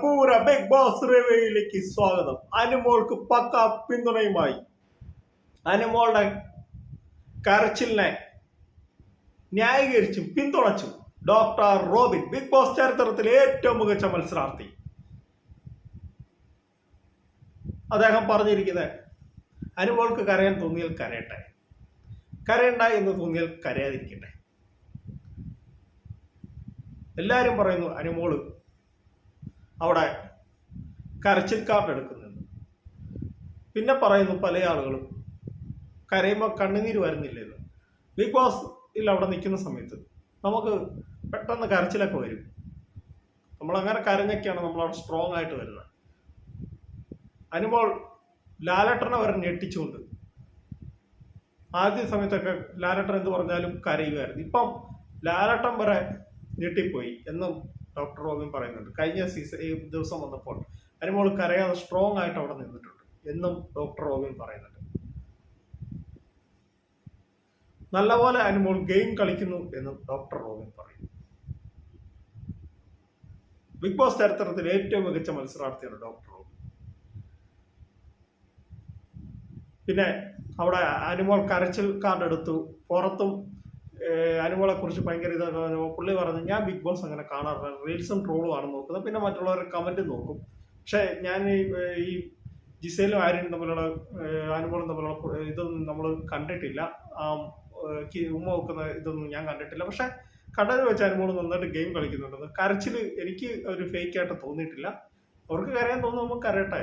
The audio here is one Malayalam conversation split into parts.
പൂര ബിഗ് ബോസ് റിവ്യൂയിലേക്ക് സ്വാഗതം. അനുമോൾക്ക് പക്ക പിന്തുണയുമായി. അനുമോളുടെ കരച്ചിലിനെ ന്യായീകരിച്ചും പിന്തുണച്ചും ഡോക്ടർ റോബിൻ ബിഗ് ബോസ് ചരിത്രത്തിലെ ഏറ്റവും മികച്ച മത്സരാർത്ഥി. അദ്ദേഹം പറഞ്ഞിരിക്കുന്നത് അനുമോൾക്ക് കരയാൻ തോന്നിയാൽ കരയട്ടെ. കരയണ്ട എന്ന് തോന്നിയാൽ കരയാതിരിക്കട്ടെ. എല്ലാവരും പറയുന്നു അനുമോൾ അവിടെ കരച്ചിൽ കാർഡ് എടുക്കുന്നുണ്ട്. പിന്നെ പറയുന്നു പല ആളുകളും കരയുമ്പോൾ കണ്ണുനീര് വരുന്നില്ലെന്ന് ബിഗ് ബോസിൽ അവിടെ നിൽക്കുന്ന സമയത്ത് നമുക്ക് പെട്ടെന്ന് കരച്ചിലൊക്കെ വരും. നമ്മളങ്ങനെ കരഞ്ഞൊക്കെയാണ് നമ്മളവിടെ സ്ട്രോങ് ആയിട്ട് വരുന്നത്. അനുമോൾ ലാലട്ടനെ വരെ ഞെട്ടിച്ചുകൊണ്ട് ആദ്യ സമയത്തൊക്കെ ലാലട്ടൻ എന്ത് പറഞ്ഞാലും കരയുമായിരുന്നു. ഇപ്പം ലാലട്ടൻ വരെ ഞെട്ടിപ്പോയി എന്നും ഡോക്ടർ റോബിൻ പറയുന്നുണ്ട്. കഴിഞ്ഞ സീസൺ ദിവസം വന്നപ്പോൾ അനുമോൾ കരയാതെ സ്ട്രോങ് ആയിട്ട് അവിടെ നിന്നിട്ടുണ്ട് എന്നും ഡോക്ടർ റോബിൻ പറയുന്നുണ്ട്. നല്ലപോലെ അനുമോൾ ഗെയിം കളിക്കുന്നു എന്നും ഡോക്ടർ റോബിൻ പറയുന്നു. ബിഗ് ബോസ് ചരിത്രത്തിൽ ഏറ്റവും മികച്ച മത്സരാർത്ഥിയാണ് ഡോക്ടർ റോബിൻ. പിന്നെ അവിടെ അനുമോൾ കരച്ചിൽ കാർഡ് എടുത്തു പുറത്തും അനുമോളെ കുറിച്ച് ഭയങ്കര ഇത് പുള്ളി പറഞ്ഞു ഞാൻ ബിഗ് ബോസ് അങ്ങനെ കാണാറില്ല. റീൽസും ട്രോളും ആണ് നോക്കുന്നത്. പിന്നെ മറ്റുള്ളവർ കമന്റ് നോക്കും. പക്ഷേ ഞാൻ ഈ ജിസേലും ആര്യനും തമ്മിലുള്ള അനുമോളും തമ്മിലുള്ള ഇതൊന്നും നമ്മൾ കണ്ടിട്ടില്ല. ഉമ്മ വെക്കുന്ന ഇതൊന്നും ഞാൻ കണ്ടിട്ടില്ല. പക്ഷേ കണ്ടതിൽ വെച്ച് അനുമോൾ നന്നായിട്ട് ഗെയിം കളിക്കുന്നുണ്ടെന്ന്. കരച്ചിൽ എനിക്ക് ഒരു ഫേക്ക് ആയിട്ട് തോന്നിയിട്ടില്ല. അവർക്ക് കരയാൻ തോന്നുമ്പോൾ കരയട്ടെ.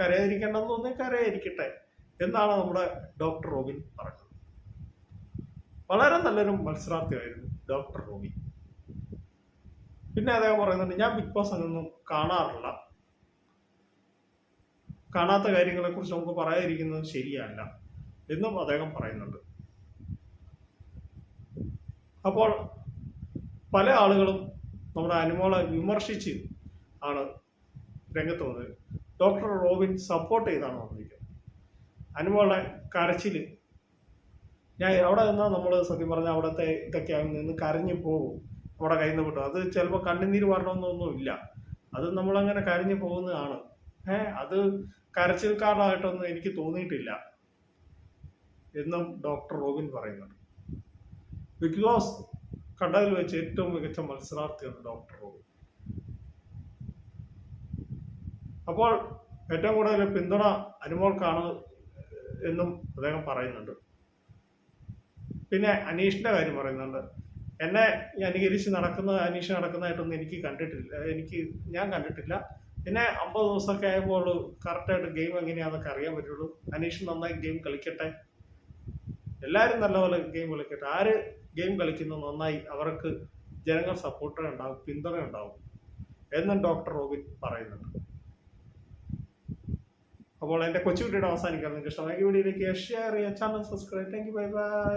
കരയാതിരിക്കേണ്ടെന്ന് തോന്നിയാൽ കരയായിരിക്കട്ടെ എന്നാണ് നമ്മുടെ ഡോക്ടർ റോബിൻ പറഞ്ഞത്. വളരെ നല്ലൊരു മത്സരാർത്ഥിയായിരുന്നു ഡോക്ടർ റോമി പിന്നെ അദ്ദേഹം പറയുന്നുണ്ട് ഞാൻ ബിഗ് ബോസ് അങ്ങനൊന്നും കാണാറില്ല. കാണാത്ത കാര്യങ്ങളെ കുറിച്ച് നമുക്ക് പറയാതിരിക്കുന്നത് ശരിയല്ല എന്നും അദ്ദേഹം പറയുന്നുണ്ട്. അപ്പോൾ പല ആളുകളും നമ്മുടെ അനുമോളെ വിമർശിച്ച് ആണ് രംഗത്ത് വന്നത്. ഡോക്ടർ റോബിൻ സപ്പോർട്ട് ചെയ്താണ് വന്നിരിക്കുന്നത്. അനുമോളെ കരച്ചിൽ ഞാൻ അവിടെ നിന്നാൽ നമ്മൾ സത്യം പറഞ്ഞാൽ അവിടുത്തെ ഇതൊക്കെ അങ്ങ് നിന്ന് കരഞ്ഞു പോകും. അവിടെ കയ്യിൽ നിന്ന് കിട്ടും അത് ചിലപ്പോൾ കണ്ണുനീര് വരണമെന്നൊന്നുമില്ല അത് അത് നമ്മളങ്ങനെ കരഞ്ഞു പോകുന്നതാണ്. ഏഹ് അത് കരച്ചിൽക്കാരനായിട്ടൊന്നും എനിക്ക് തോന്നിയിട്ടില്ല എന്നും ഡോക്ടർ റോബിൻ പറയുന്നുണ്ട്. ബിഗ് ബോസ് കണ്ടതിൽ വെച്ച് ഏറ്റവും മികച്ച മത്സരാർത്ഥിയാണ് ഡോക്ടർ റോബിൻ. അപ്പോൾ ഏറ്റവും കൂടുതൽ പിന്തുണ അനുമോൾക്കാണ് എന്നും അദ്ദേഹം പറയുന്നുണ്ട്. പിന്നെ അനീഷിന്റെ കാര്യം പറയുന്നുണ്ട്. എന്നെ അനുകരിച്ച് നടക്കുന്ന അനീഷ് നടക്കുന്നതായിട്ടൊന്നും എനിക്ക് കണ്ടിട്ടില്ല. എനിക്ക് ഞാൻ കണ്ടിട്ടില്ല. പിന്നെ അമ്പത് ദിവസമൊക്കെ ആയപ്പോൾ കറക്റ്റായിട്ട് ഗെയിം എങ്ങനെയാണെന്നൊക്കെ അറിയാൻ പറ്റുള്ളൂ. അനീഷ് നന്നായി ഗെയിം കളിക്കട്ടെ. എല്ലാവരും നല്ലപോലെ ഗെയിം കളിക്കട്ടെ. ആര് ഗെയിം കളിക്കുന്നത് നന്നായി അവർക്ക് ജനങ്ങൾ സപ്പോർട്ട് ഉണ്ടാവും പിന്തുണ ഉണ്ടാവും എന്നും ഡോക്ടർ റോബിൻ പറയുന്നുണ്ട്. അപ്പോൾ എന്റെ കൊച്ചു അവസാനിക്കാൻ നിങ്ങൾക്ക് ഇഷ്ടമായി ഈ വീഡിയോയിലേക്ക് ഷെയർ ചെയ്യുക. Channel subscribe thank you bye bye